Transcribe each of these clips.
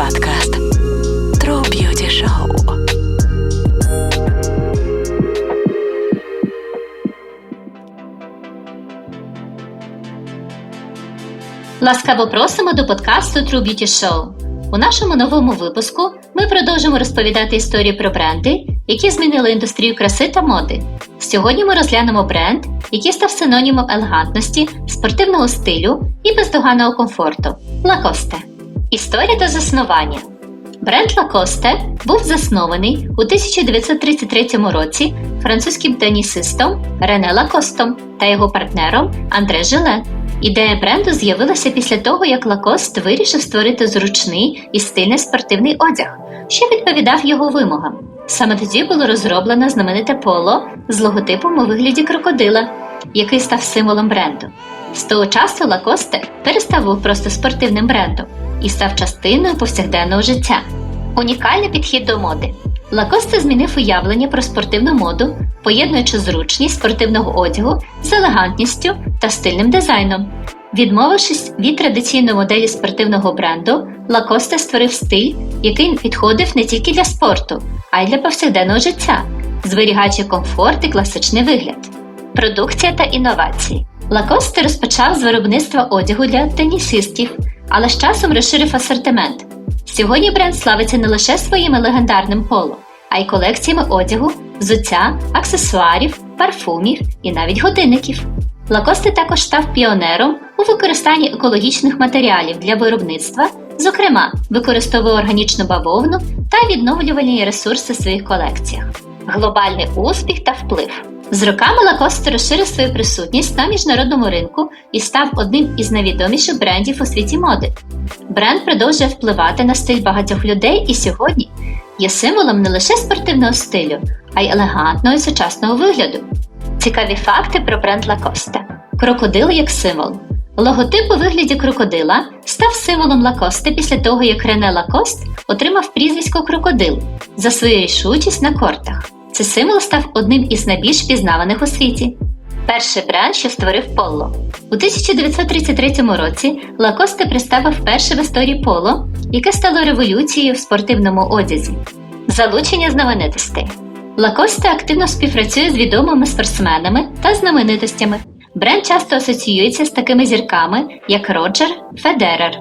Подкаст True Beauty Show. Ласкаво просимо до подкасту True Beauty Show. У нашому новому випуску ми продовжимо розповідати історії про бренди, які змінили індустрію краси та моди. Сьогодні ми розглянемо бренд, який став синонімом елегантності, спортивного стилю і бездоганного комфорту Lacoste. Історія та заснування. Бренд Lacoste був заснований у 1933 році французьким тенісистом Рене Лакостом та його партнером Андре Жиле. Ідея бренду з'явилася після того, як Lacoste вирішив створити зручний і стильний спортивний одяг, що відповідав його вимогам. Саме тоді було розроблено знамените поло з логотипом у вигляді крокодила, який став символом бренду. З того часу Lacoste перестав був просто спортивним брендом і став частиною повсякденного життя. Унікальний підхід до моди. Lacoste змінив уявлення про спортивну моду, поєднуючи зручність спортивного одягу з елегантністю та стильним дизайном. Відмовившись від традиційної моделі спортивного бренду, Lacoste створив стиль, який підходив не тільки для спорту, а й для повсякденного життя, зберігаючи комфорт і класичний вигляд. Продукція та інновації. Lacoste розпочав з виробництва одягу для тенісистів, але з часом розширив асортимент. Сьогодні бренд славиться не лише своїм легендарним поло, а й колекціями одягу, взуття, аксесуарів, парфумів і навіть годинників. Лакосте також став піонером у використанні екологічних матеріалів для виробництва, зокрема, використовує органічну бавовну та відновлювальні ресурси в своїх колекціях. Глобальний успіх та вплив. З роками Лакосте розширив свою присутність на міжнародному ринку і став одним із найвідоміших брендів у світі моди. Бренд продовжує впливати на стиль багатьох людей і сьогодні є символом не лише спортивного стилю, а й елегантного і сучасного вигляду. Цікаві факти про бренд Lacoste. Крокодил як символ. Логотип у вигляді крокодила став символом Лакосте після того, як Рене Лакост отримав прізвисько крокодил за свою рішучість на кортах. Цей символ став одним із найбільш пізнаваних у світі. Перший бренд, що створив Поло. У 1933 році Лакосте представив перше в історії поло, яке стало революцією в спортивному одязі. Залучення знаменитостей. Лакосте активно співпрацює з відомими спортсменами та знаменитостями. Бренд часто асоціюється з такими зірками, як Роджер Федерер.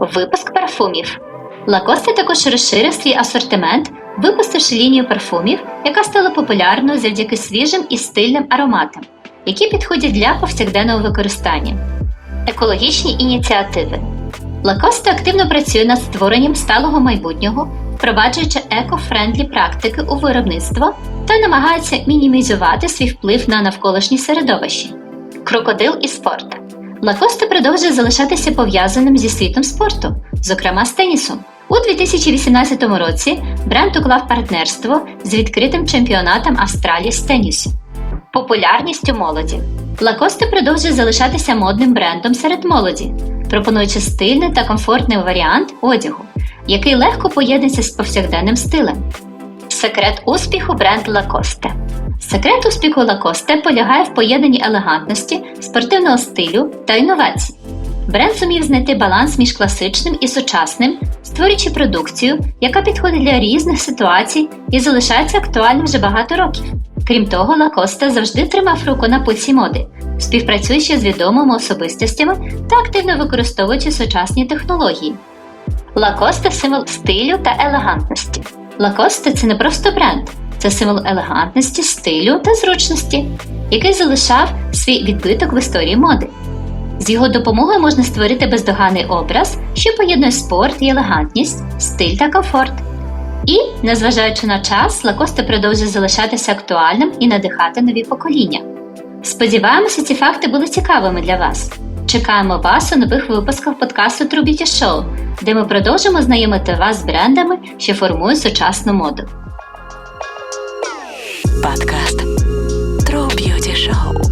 Випуск парфумів. Лакосте також розширив свій асортимент, випустивши лінію парфумів, яка стала популярною завдяки свіжим і стильним ароматам, які підходять для повсякденного використання. Екологічні ініціативи. Лакосте активно працює над створенням сталого майбутнього, впроваджуючи еко-френдлі практики у виробництво та намагається мінімізувати свій вплив на навколишнє середовище. Крокодил і спорт. Лакосте продовжує залишатися пов'язаним зі світом спорту, зокрема з тенісом. У 2018 році бренд уклав партнерство з відкритим чемпіонатом Австралії з тенісу. Популярність у молоді. Лакосте продовжує залишатися модним брендом серед молоді, пропонуючи стильний та комфортний варіант одягу, який легко поєднується з повсякденним стилем. Секрет успіху бренд Lacoste. Секрет успіху Lacoste полягає в поєднанні елегантності, спортивного стилю та інновацій. Бренд зумів знайти баланс між класичним і сучасним, створюючи продукцію, яка підходить для різних ситуацій і залишається актуальним вже багато років. Крім того, Lacoste завжди тримав руку на пульсі моди, співпрацюючи з відомими особистостями та активно використовуючи сучасні технології. Lacoste – символ стилю та елегантності. Lacoste – це не просто бренд, це символ елегантності, стилю та зручності, який залишав свій відбиток в історії моди. З його допомогою можна створити бездоганний образ, що поєднує спорт і елегантність, стиль та комфорт. І, незважаючи на час, Лакосте продовжує залишатися актуальним і надихати нові покоління. Сподіваємося, ці факти були цікавими для вас. Чекаємо вас у нових випусках подкасту Beauty Show, де ми продовжимо знайомити вас з брендами, що формують сучасну моду. Подкаст True Beauty Show.